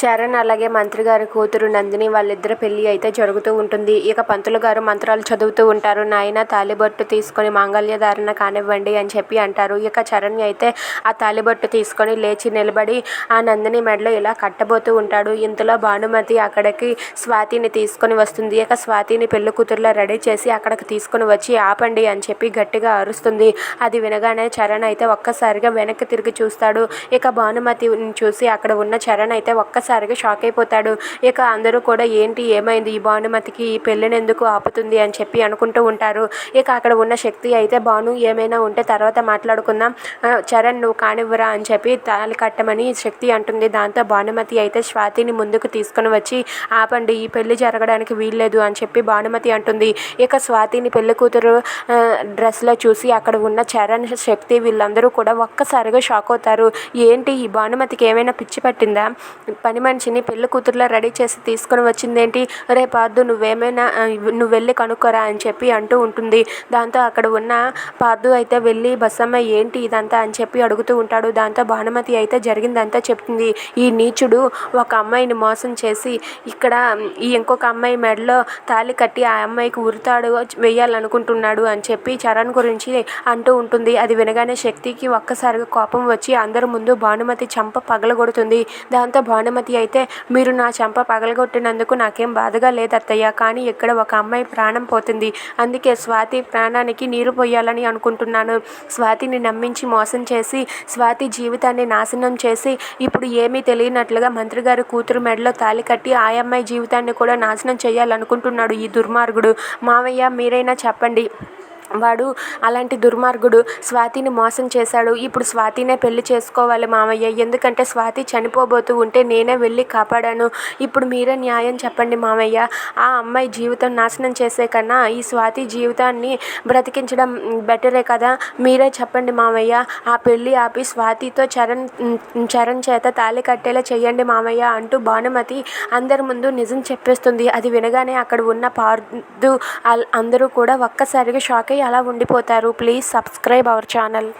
చరణ్ అలాగే మంత్రి గారి కూతురు నందిని వాళ్ళిద్దరి పెళ్ళి అయితే జరుగుతూ ఉంటుంది. ఇక పంతులు గారు మంత్రాలు చదువుతూ ఉంటారు. నాయన తాలిబొట్టు తీసుకొని మాంగళ్య ధారణ కానివ్వండి అని చెప్పి అంటారు. ఇక చరణ్ అయితే ఆ తాలిబొట్టు తీసుకొని లేచి నిలబడి ఆ నందిని మెడలో ఇలా కట్టబోతూ ఉంటాడు. ఇంతలో భానుమతి అక్కడికి స్వాతిని తీసుకొని వస్తుంది. ఇక స్వాతిని పెళ్ళి కూతురులా రెడీ చేసి అక్కడికి తీసుకొని వచ్చి ఆపండి అని చెప్పి గట్టిగా అరుస్తుంది. అది వినగానే చరణ్ అయితే ఒక్కసారిగా వెనక్కి తిరిగి చూస్తాడు. ఇక భానుమతిని చూసి అక్కడ ఉన్న చరణ్ అయితే ఒక్కసారిగా షాక్ అయిపోతాడు. ఇక అందరూ కూడా ఏంటి ఏమైంది? ఈ భానుమతికి ఈ పెళ్ళిని ఎందుకు ఆపుతుంది? అని చెప్పి అనుకుంటూ ఉంటారు. ఇక అక్కడ ఉన్న శక్తి అయితే భాను ఏమైనా ఉంటే తర్వాత మాట్లాడుకుందాం. చరణ్ నువ్వు కానివ్వరా? అని చెప్పి తాళి కట్టమని శక్తి అంటుంది. దాంతో భానుమతి అయితే స్వాతిని ముందుకు తీసుకొని వచ్చి ఆపండి. ఈ పెళ్ళి జరగడానికి వీల్లేదు అని చెప్పి భానుమతి అంటుంది. ఇక స్వాతిని పెళ్ళి కూతురు డ్రెస్లో చూసి అక్కడ ఉన్న చరణ్ శక్తి వీళ్ళందరూ కూడా ఒక్కసారిగా షాక్ అవుతారు. ఏంటి ఈ భానుమతికి ఏమైనా పిచ్చి పట్టిందా? పని మనిషిని పెళ్ళి కూతురులా రెడీ చేసి తీసుకొని వచ్చిందేంటి? రే పార్దు నువ్వేమైనా నువ్వు వెళ్ళి కనుక్కోరా అని చెప్పి అంటూ ఉంటుంది. దాంతో అక్కడ ఉన్న పార్దు అయితే వెళ్ళి బస్సమ్మ ఏంటి ఇదంతా? అని చెప్పి అడుగుతూ ఉంటాడు. దాంతో భానుమతి అయితే జరిగిందంతా చెప్తుంది. ఈ నీచుడు ఒక అమ్మాయిని మోసం చేసి ఇక్కడ ఈ ఇంకొక అమ్మాయి మెడలో తాళి కట్టి ఆ అమ్మాయికి ఉరితాడు వేయాలనుకుంటున్నాడు అని చెప్పి చరణ్ గురించి అంటూ ఉంటుంది. అది వినగానే శక్తికి ఒక్కసారిగా కోపం వచ్చి అందరి ముందు భానుమతి చంప పగలగొడుతుంది. దాంతో భానుమతి అయితే మీరు నా చెంప పగలగొట్టినందుకు నాకేం బాధగా లేదు అత్తయ్య కానీ ఇక్కడ ఒక అమ్మాయి ప్రాణం పోతుంది. అందుకే స్వాతి ప్రాణానికి నీరు పోయాలని అనుకుంటున్నాను. స్వాతిని నమ్మించి మోసం చేసి స్వాతి జీవితాన్ని నాశనం చేసి ఇప్పుడు ఏమీ తెలియనట్లుగా మంత్రి గారి కూతురు మెడలో తాళి కట్టి ఆ అమ్మాయి జీవితాన్ని కూడా నాశనం చేయాలనుకుంటున్నాడు ఈ దుర్మార్గుడు. మావయ్య మీరైనా చెప్పండి. వాడు అలాంటి దుర్మార్గుడు. స్వాతిని మోసం చేశాడు. ఇప్పుడు స్వాతినే పెళ్ళి చేసుకోవాలి మామయ్య. ఎందుకంటే స్వాతి చనిపోబోతూ ఉంటే నేనే వెళ్ళి కాపాడాను. ఇప్పుడు మీరే న్యాయం చెప్పండి మామయ్య. ఆ అమ్మాయి జీవితం నాశనం చేసే కన్నా ఈ స్వాతి జీవితాన్ని బ్రతికించడం బెటరే కదా? మీరే చెప్పండి మామయ్య. ఆ పెళ్ళి ఆపి స్వాతితో చరణ్ చరణ్ చేత తాళి కట్టేలా చేయండి మామయ్య అంటూ భానుమతి అందరి ముందు నిజం చెప్పేస్తుంది. అది వినగానే అక్కడ ఉన్న పార్దు అందరూ కూడా ఒక్కసారిగా షాక్ అయ్యి అలా ఉండిపోతారు. Please subscribe our channel.